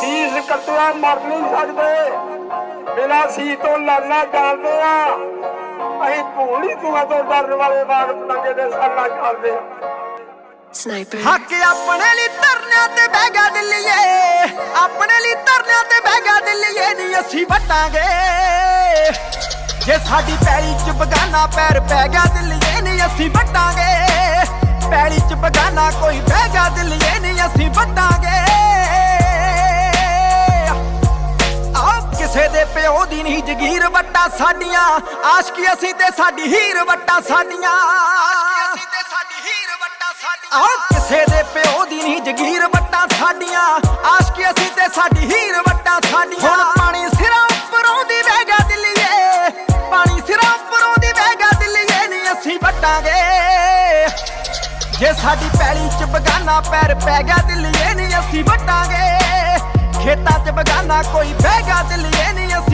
ਸੀਸ ਕੱਟਿਆ ਮਰ ਨਹੀਂ ਸਕਦੇ। ਬਿਨਾ ਸੀ ਤੋਂ ਲੜਨਾ ਜਾਣਦੇ ਆ। ਅਸੀਂ ਭੂਲੀ ਤੂੰ ਤੋਂ ਡਰਨ ਵਾਲੇ ਵਾਗ ਪਤੰਗੇ ਦੇ ਸਾਨਾ ਆ। Sniper. ਹੱਕ ਆਪਣੇ ਲਈ ਧਰਨਿਆਂ ਤੇ ਬਹਿ ਗਿਆ ਦਿੱਲੀਏ। ਆਪਣੇ ਲਈ ਧਰਨਿਆਂ ਤੇ ਬਹਿ ਗਿਆ ਦਿੱਲੀਏ ਨਹੀਂ ਅਸੀਂ ਵਟਾਂਗੇ। ਜੇ ਸਾਡੀ ਪੈਲੀ ਚ ਬਗਾਨਾ ਪੈਰ ਪੈ ਗਿਆ ਦਿੱਲੀਏ ਨਹੀਂ ਅਸੀਂ ਵਟਾਂਗੇ। ਪੈਲੀ ਚ ਬਗਾਨਾ ਕੋਈ ਬਹਿ ਗਿਆ ਦਿੱਲੀਏ ਨਹੀਂ ਅਸੀਂ ਵਟਾਂਗੇ। ਨਹੀਂ ਜਗੀਰ ਵੱਟਾ ਸਾਡੀਆਂ। ਆਸ਼ਕੀ ਅਸੀਂ ਤੇ ਸਾਡੀ ਹੀਰ ਵੱਟਾ ਸਾਡੀਆਂ। ਅਸੀਂ ਤੇ ਸਾਡੀ ਹੀਰ ਵੱਟਾ ਸਾਡੀਆਂ ਆਹ ਕਿਸੇ ਦੇ ਪਿਓ ਦੀ ਨਹੀਂ ਜਗੀਰ ਵੱਟਾ ਸਾਡੀਆਂ। ਆਸ਼ਕੀ ਅਸੀਂ ਤੇ ਸਾਡੀ ਹੀਰ ਵੱਟਾ ਸਾਡੀਆਂ। ਹੁਣ ਪਾਣੀ ਸਿਰਾਂ ਉੱਪਰੋਂ ਦੀ ਵਹਿ ਦਿੱਲੀਏ। ਪਾਣੀ ਸਿਰਾਂ ਉੱਪਰੋਂ ਦੀ ਵਹਿ ਦਿੱਲੀਏ ਨਹੀਂ ਅਸੀਂ ਵੱਟਾਂਗੇ। ਜੇ ਸਾਡੀ ਪੈਲੀ ਚ ਬਗਾਨਾ ਪੈਰ ਪੈ ਗਿਆ ਦਿੱਲੀਏ ਨਹੀਂ ਅਸੀਂ ਵੱਟਾਂਗੇ। ਖੇਤਾਂ ਚ ਬਗਾਨਾ ਕੋਈ ਬਹਿ ਗਿਆ ਦਿੱਲੀਏ ਨਹੀਂ ਅਸੀਂ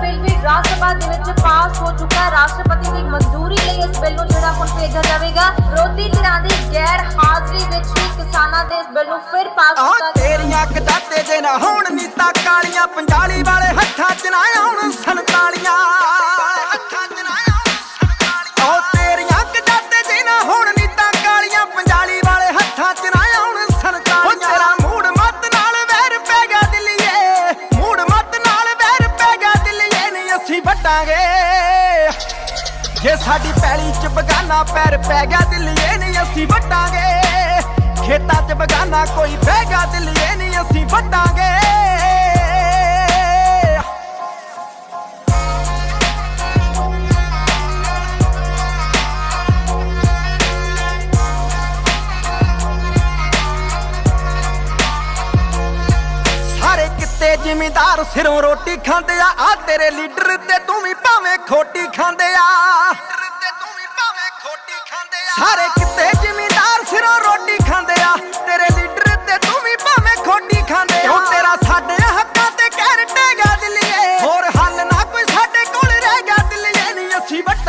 ਬਿੱਲ ਵੀ ਰਾਜ ਸਭਾ ਦੇ ਵਿੱਚ ਪਾਸ ਹੋ ਚੁੱਕਾ ਰਾਸ਼ਟਰਪਤੀ ਦੀ ਮਨਜ਼ੂਰੀ ਲਈ ਇਸ ਬਿੱਲ ਨੂੰ ਜਿਹੜਾ ਹੁਣ ਭੇਜਿਆ ਜਾਵੇਗਾ। ਵਿਰੋਧੀ ਧਿਰਾਂ ਦੀ ਗੈਰ ਹਾਜ਼ਰੀ ਵਿੱਚ ਕਿਸਾਨਾਂ ਦੇ ਤੇਰੀਆਂ ਕਦਾਤੇ ਦੇ ਨਾ ਹੋਣ ਨੀਤਾ ਕਾਲੀਆਂ 45 ਜੇ ਸਾਡੀ ਪੈਲੀ ਚ ਬਗਾਨਾ ਪੈਰ ਪੈ ਗਿਆ ਦਿੱਲੀਏ ਨਹੀਂ ਅਸੀਂ ਵੱਟਾਂਗੇ ਖੇਤਾਂ ਚ ਬਗਾਨਾ ਕੋਈ ਬਹਿ ਗਿਆ ਦਿੱਲੀਏ ਨਹੀਂ ਅਸੀਂ ਵੱਟਾਂਗੇ ਸਾਰੇ ਕਿਤੇ ਜ਼ਿਮੀਂਦਾਰ ਸਿਰੋਂ ਰੋਟੀ ਖਾਂਦੇ ਆ ਆ ਤੇਰੇ ਲੀਡਰ ਤੇ ਤੂੰ ਵੀ ਭਾਵੇਂ ਖੋਟੀ ਖਾਂਦੇ ਆ।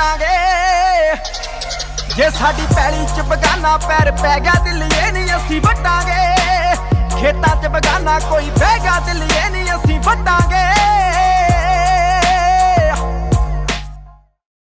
ਅਸੀਂ ਜੇ ਸਾਡੀ ਪੈਲੀ ਚ ਬਗਾਨਾ ਪੈਰ ਪੈ ਗਿਆ, ਦਿੱਲੀਏ ਨਹੀਂ ਅਸੀਂ ਵਟਾਂਗੇ। ਖੇਤਾਂ ਚ ਬਗਾਨਾ ਕੋਈ ਬਹਿ ਗਿਆ, ਦਿੱਲੀਏ ਨਹੀਂ ਅਸੀਂ ਵਟਾਂਗੇ।